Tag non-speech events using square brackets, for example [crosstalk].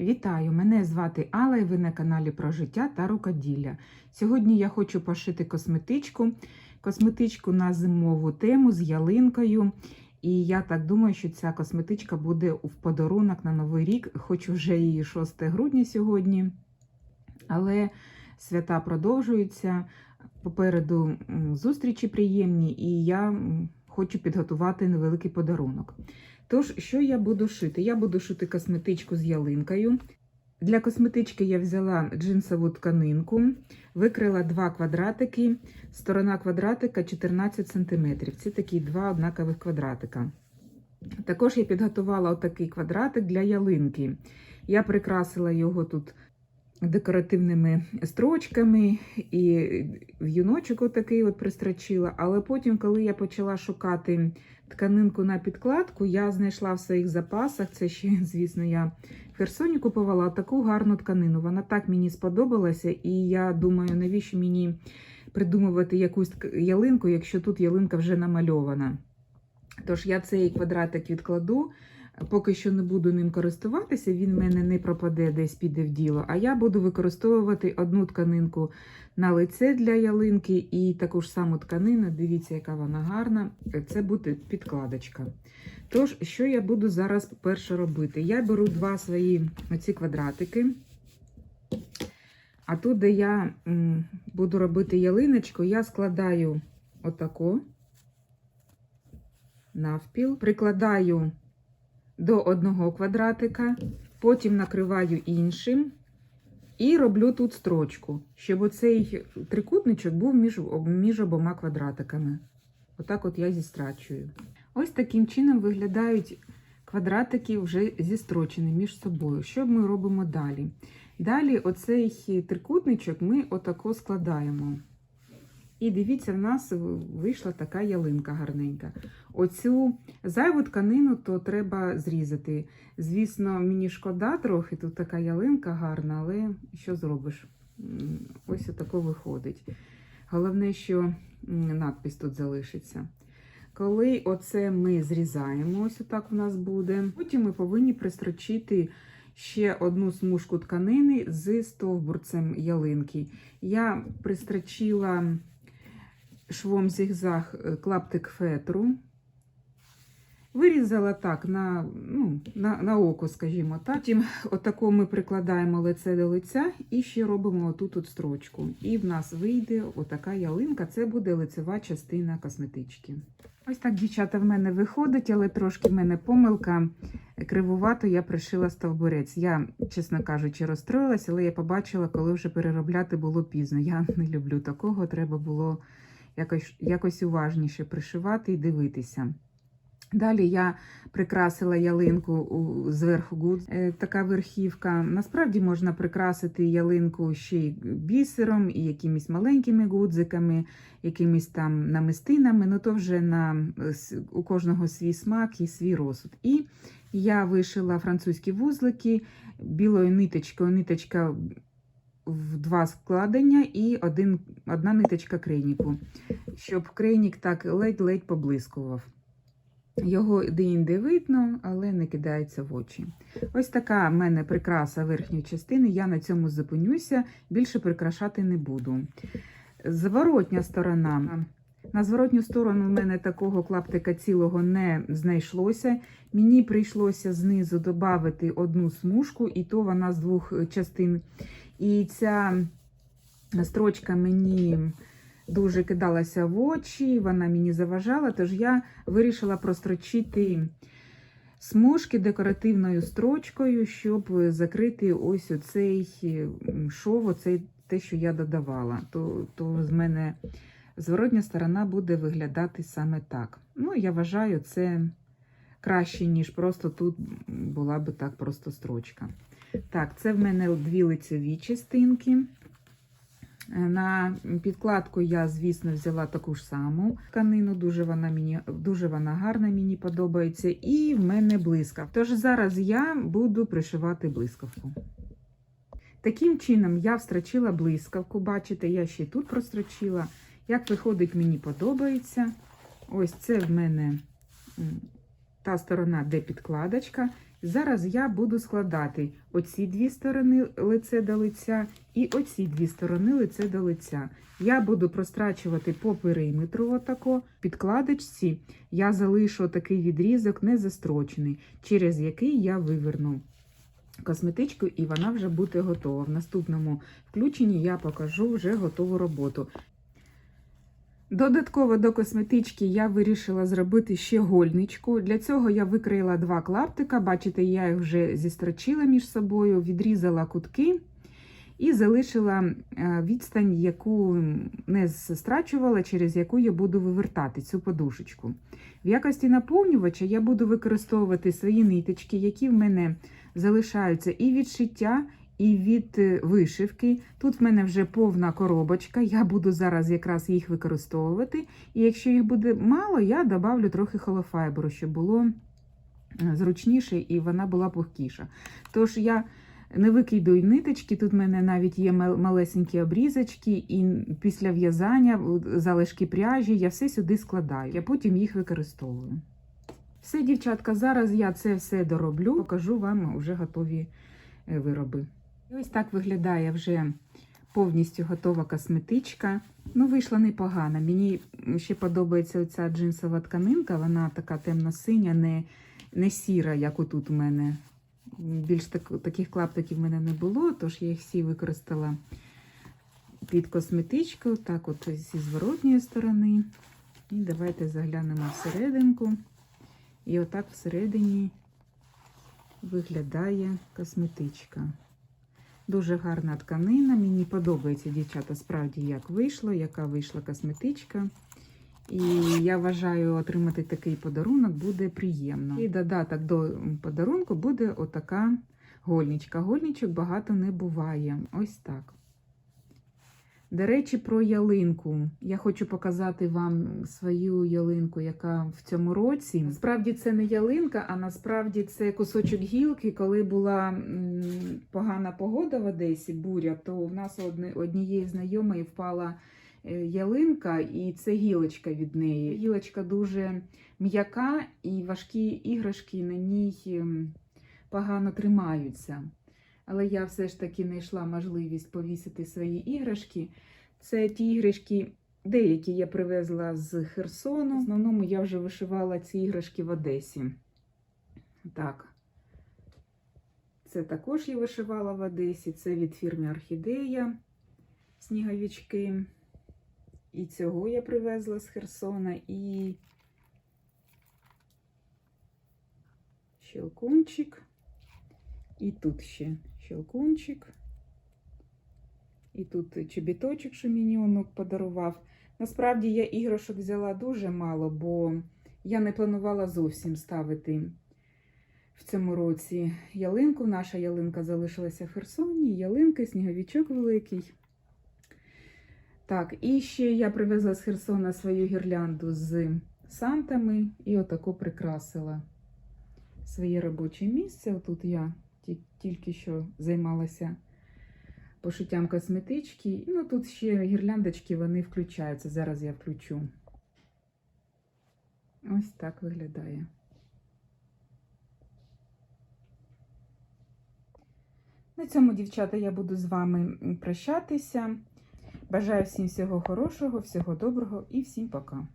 Вітаю! Мене звати Алла і ви на каналі про життя та рукоділля. Сьогодні я хочу пошити косметичку. Косметичку на зимову тему з ялинкою. І я так думаю, що ця косметичка буде в подарунок на Новий рік, хоч вже її 6 грудня сьогодні. Але свята продовжуються. Попереду зустрічі приємні, і я хочу підготувати невеликий подарунок. Тож, що я буду шити? Я буду шити косметичку з ялинкою. Для косметички я взяла джинсову тканинку, викрила два квадратики, сторона квадратика 14 см. Це такі два однакових квадратика. Також я підготувала отакий квадратик для ялинки. Я прикрасила його тут декоративними строчками і в'юночок отакий от пристрочила. Але потім, коли я почала шукати тканинку на підкладку, я знайшла в своїх запасах. Це ще, [laughs] звісно, я в Херсоні купувала таку гарну тканину. Вона так мені сподобалася, і я думаю, навіщо мені придумувати якусь ялинку, якщо тут ялинка вже намальована. Тож я цей квадратик відкладу. Поки що не буду ним користуватися, він в мене не пропаде, десь піде в діло. А я буду використовувати одну тканинку на лице для ялинки і таку ж саму тканину. Дивіться, яка вона гарна. Це буде підкладочка. Тож, що я буду зараз перше робити? Я беру два свої оці квадратики. А тут, де я буду робити ялиночку, я складаю отако навпіл, прикладаю до одного квадратика, потім накриваю іншим і роблю тут строчку, щоб оцей трикутничок був між, між обома квадратиками. Отак от я зістрачую. Ось таким чином виглядають квадратики вже зістрочені між собою. Що ми робимо далі? Далі оцей трикутничок ми отако складаємо. І дивіться, в нас вийшла така ялинка гарненька. Оцю зайву тканину то треба зрізати. Звісно, мені шкода трохи, тут така ялинка гарна, але що зробиш? Ось отако виходить. Головне, що надпис тут залишиться. Коли оце ми зрізаємо, ось отак у нас буде, потім ми повинні пристрочити ще одну смужку тканини з стовбурцем ялинки. Я пристрочила швом зігзаг е, клаптик фетру. Вирізала так на, ну, на, на око, скажімо так. Потім отако ми прикладаємо лице до лиця і ще робимо отут от строчку. І в нас вийде отака ялинка, це буде лицева частина косметички. Ось так, дівчата, в мене виходить, але трошки в мене помилка. Кривувато я пришила стовбурець. Я, чесно кажучи, розстроїлася, але я побачила, коли вже переробляти було пізно. Я не люблю такого, треба було якось, якось уважніше пришивати і дивитися. Далі я прикрасила ялинку зверху. Е, Така верхівка. Насправді можна прикрасити ялинку ще й бісером, і якимись маленькими гудзиками, якимись там намистинами. Ну то вже на е, у кожного свій смак і свій розсуд. І я вишила французькі вузлики білою ниточкою. Ниточка в два складення і один, одна ниточка крейніку, щоб крейнік так ледь-ледь поблискував. Його де-інде видно, але не кидається в очі. Ось така в мене прикраса верхньої частини. Я на цьому зупинюся, більше прикрашати не буду. Зворотня сторона. На зворотню сторону в мене такого клаптика цілого не знайшлося. Мені прийшлося знизу додати одну смужку, і то вона з двох частин. І ця строчка мені дуже кидалася в очі, вона мені заважала, тож я вирішила прострочити смужки декоративною строчкою, щоб закрити ось оцей шов, оцей те, що я додавала. То, то з мене зворотня сторона буде виглядати саме так. Ну, я вважаю, це краще, ніж просто тут була би так просто строчка. Так, це в мене дві лицеві частинки. Е, На підкладку я, звісно, взяла таку ж саму тканину, дуже вона мені дуже вона гарна, мені подобається. І в мене блискавка. Тож зараз я буду пришивати блискавку. Таким чином я встрочила блискавку. Бачите, я ще тут прострочила. Як виходить, мені подобається. Ось це в мене та сторона, де підкладочка. Зараз я буду складати оці дві сторони лице до лиця і оці дві сторони лице до лиця. Я буду прострачувати по периметру отако. Підкладочці я залишу такий відрізок не застрочений, через який я виверну косметичку, і вона вже буде готова. В наступному включенні я покажу вже готову роботу. Додатково до косметички я вирішила зробити ще гольничку. Для цього я викрила два клаптика. Бачите, я їх вже зістрочила між собою, відрізала кутки і залишила е, відстань, яку не страчувала, через яку я буду вивертати цю подушечку. В якості наповнювача я буду використовувати свої ниточки, які в мене залишаються і від шиття, і від е, вишивки. Тут в мене вже повна коробочка, я буду зараз якраз їх використовувати. І якщо їх буде мало, я добавлю трохи холофайберу, щоб було зручніше і вона була пухкіша. Тож я не викидаю ниточки, тут в мене навіть є малесенькі обрізочки, і після в'язання залишки пряжі я все сюди складаю, я потім їх використовую. Все, дівчатка, зараз я це все дороблю, покажу вам вже готові е, вироби. І ось так виглядає вже повністю готова косметичка. Ну, вийшла непогано. Мені ще подобається оця джинсова тканинка, вона така темно-синя, не, не сіра, як отут у мене. Більш так, таких клаптиків в мене не було, тож я їх всі використала під косметичку, так от зі зворотньої сторони. І давайте заглянемо всерединку. І отак всередині виглядає косметичка. Дуже гарна тканина. Мені подобається, дівчата, справді, як вийшло, яка вийшла косметичка. І я вважаю, отримати такий подарунок буде приємно. І додаток до подарунку буде отака гольничка. Гольничок багато не буває. Ось так. До речі, про ялинку. Я хочу показати вам свою ялинку, яка в цьому році. Насправді це не ялинка, а насправді це кусочок гілки. Коли була погана погода в Одесі, буря, то в нас однієї знайомої впала е, ялинка, і це гілочка від неї. Гілочка дуже м'яка, і важкі іграшки на ній погано тримаються. Але я все ж таки знайшла можливість повісити свої іграшки. Це ті іграшки, деякі я привезла з Херсону. В основному я вже вишивала ці іграшки в Одесі. Так. Це також я вишивала в Одесі. Це від фірми Орхідея сніговички. І цього я привезла з Херсона. І щелкунчик. І тут ще щелкунчик. І тут чобіточок, що мені онук подарував. Насправді я іграшок взяла дуже мало, бо я не планувала зовсім ставити в цьому році ялинку. Наша ялинка залишилася в Херсоні, ялинка, сніговичок великий. Так, і ще я привезла з Херсона свою гірлянду з сантами і отако прикрасила своє робоче місце. Отут я тільки що займалася пошиттям косметички. Ну, тут ще гірляндочки вони включаються. Зараз я включу. Ось так виглядає. На цьому, дівчата, я буду з вами прощатися. Бажаю всім всього хорошого, всього доброго і всім пока.